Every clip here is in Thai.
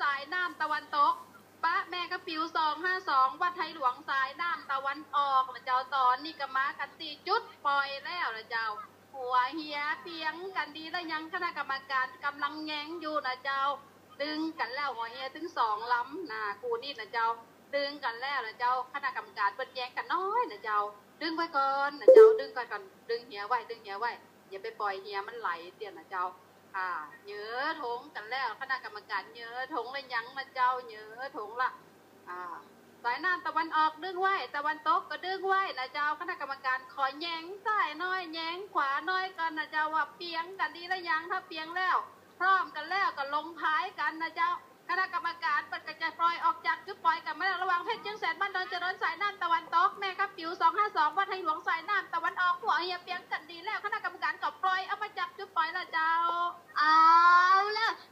สายน้ำตะวันตกปะแม่กระปิวสองห้าสองวัดไทยหลวงสายน้ำตะวันออกนะเจ้าตอนนี่ก็มากันตีจุดปล่อยแล้วนะเจ้า หัวเฮียเปียงกันดีแล้วยังคณะกรรมการกำลังแย้งอยู่นะเจ้า ดึงกันแล้วหัวเฮียถึงสองล้ำนะกูนี่นะเจ้า ดึงกันแล้วนะเจ้าคณะกรรมการเปิดแย้งกันน้อยนะเจ้า ดึงไว้ก่อนนะเจ้าดึงก่อนก่อนดึงเฮียไว้ดึงเฮียไว้อย่าไปปล่อยเฮียมันไหลเตี้ยนะเจ้า อ่าเยอะถงกันแล้วคณะกรรมการเยอะถงเลยยังนะเจ้าเยอะถงละอ่าสายน้ำตะวันออกดึงไว้ตะวันตกก็ดึงไว้นะเจ้าคณะกรรมการขอแยงซ้ายน้อยแยงขวาน้อยกันนะเจ้าว่าเปียงกันดีแล้วยังถ้าเปียงแล้ว พร้อมกันแล้วก็ลงท้ายกันนะเจ้าคณะกรรมการเปิดกระจายปล่อยออกจากจุดปล่อยกันมาแล้ระวังเพชรเชียงแสนบ้านดอนเจริญสายน้ำตะวันตกแม่ครับปิวสองห้าสองวัดไทยหลวงสายน้ำตะวันออกหัวเฮียเปียงกันดีแล้วคณะกรรมการก็ปล่อยเอามาจากจุดปล่อยละเจ้า เ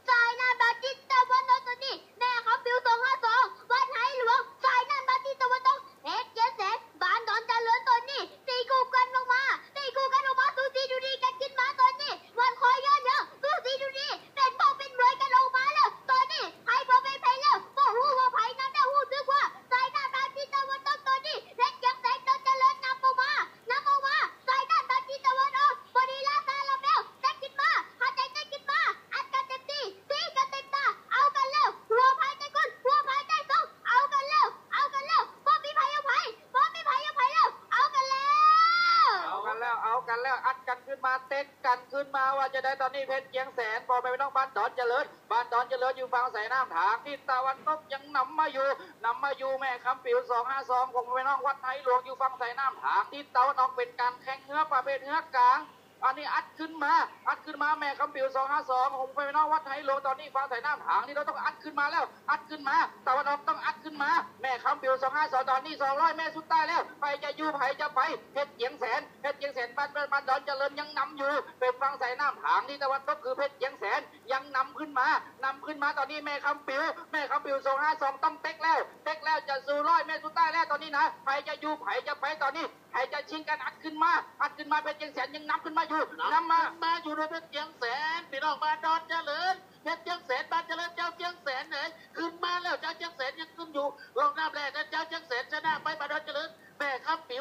กันแล้วอากันแล้วอัดกันขึ้นมาเต็กกันขึ้นมาว่าจะได้ตอนนี้เพชรเกียงแสนพอไปไม่ต้องบ้านดอนเจริญบ้านดอนเจริญอยู่ฝั่งสายน้ำถางที่ตะวันตกยังนำมาอยู่นำมาอยู่แม่คำปิวสองห้าสองคงไปน้องวัดไทยหลวงอยู่ฝั่งสายน้ำถางที่ตะวันออกเป็นการแข่งเนื้อประเภทเนื้อกลาง อันนี้อัดขึ้นมา อัดขึ้นมาแม่คำปิวสองห้าสองผมไปนองวัดไทยหลงตอนนี้ฟังสายน้ำถางนี่เราต้องอัดขึ้นมาแล้ว อัดขึ้นมาตะวันออกต้องอัดขึ้นมา แม่คำปิวสองห้าสองตอนนี้สองร้อยแม่สุดใต้แล้วไปจะอยู่ไปจะไปเพชรเจียงแสนเพชรเจียงแสนบ้านบ้านดอนเจริญยังนำอยู่เป็นฟังใสายน้ำถางที่ตะวันตกคือเพชรเจียงแสนยังนำขึ้นมานำขึ้นมาตอนนี้แม่คำปิว แม่คำปิวสองห้าสองต้องเต็กแล้วเต็ก จะสู่ร้อยแม่สุดใต้แล้วตอนนี้นะไปจะอยู่ไปจะไปตอนนี้ไปจะชิงกันอัดขึ้นมา อัดขึ้นมาเพชรเจียงแสนยังนำขึ้นมาอยู่นำมามาอยู่ในเพชรเชียงแสนพี่น้องมาดอนเจริญเพชรเชียงแสนบ้านเจริญเจ้า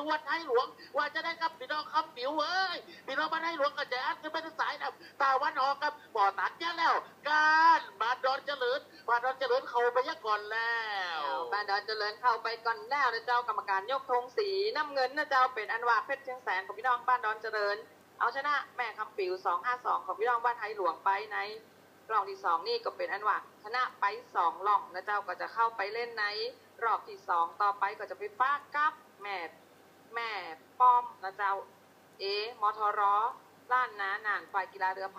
ววัดไทยหลวง ว่าจะได้ครับพี่น้องคำปิวเอ้ยพี่น้องบ้านไทยหลวงก็จะอัดขึ้นไปทางสายนะตาวันออกครับบ่อตัดเนี่ยแล้วการมาดอนเจริญมาดอนเจริญเขาไปยะก่อนแล้วบ้านดอนเจริญเข้าไปก่อนแล้วนะเจ้ากรรมการยกธงสีน้ำเงินนะเจ้าเป็นอันว่าเพชรเชียงแสนของพี่น้องบ้านดอนเจริญ เอาชนะแม่คำปิว 252 ของพี่น้องบ้านไทยหลวงไปในรอบที่สองนี่ก็เป็นอันว่าชนะไปสองรอบนะเจ้าก็จะเข้าไปเล่นในรอบที่สองต่อไปก็จะไปป้ากับแม่ ม่ป้อมนะเอมอทรล้านนาหนานฝ่ายกีฬาเรือพาย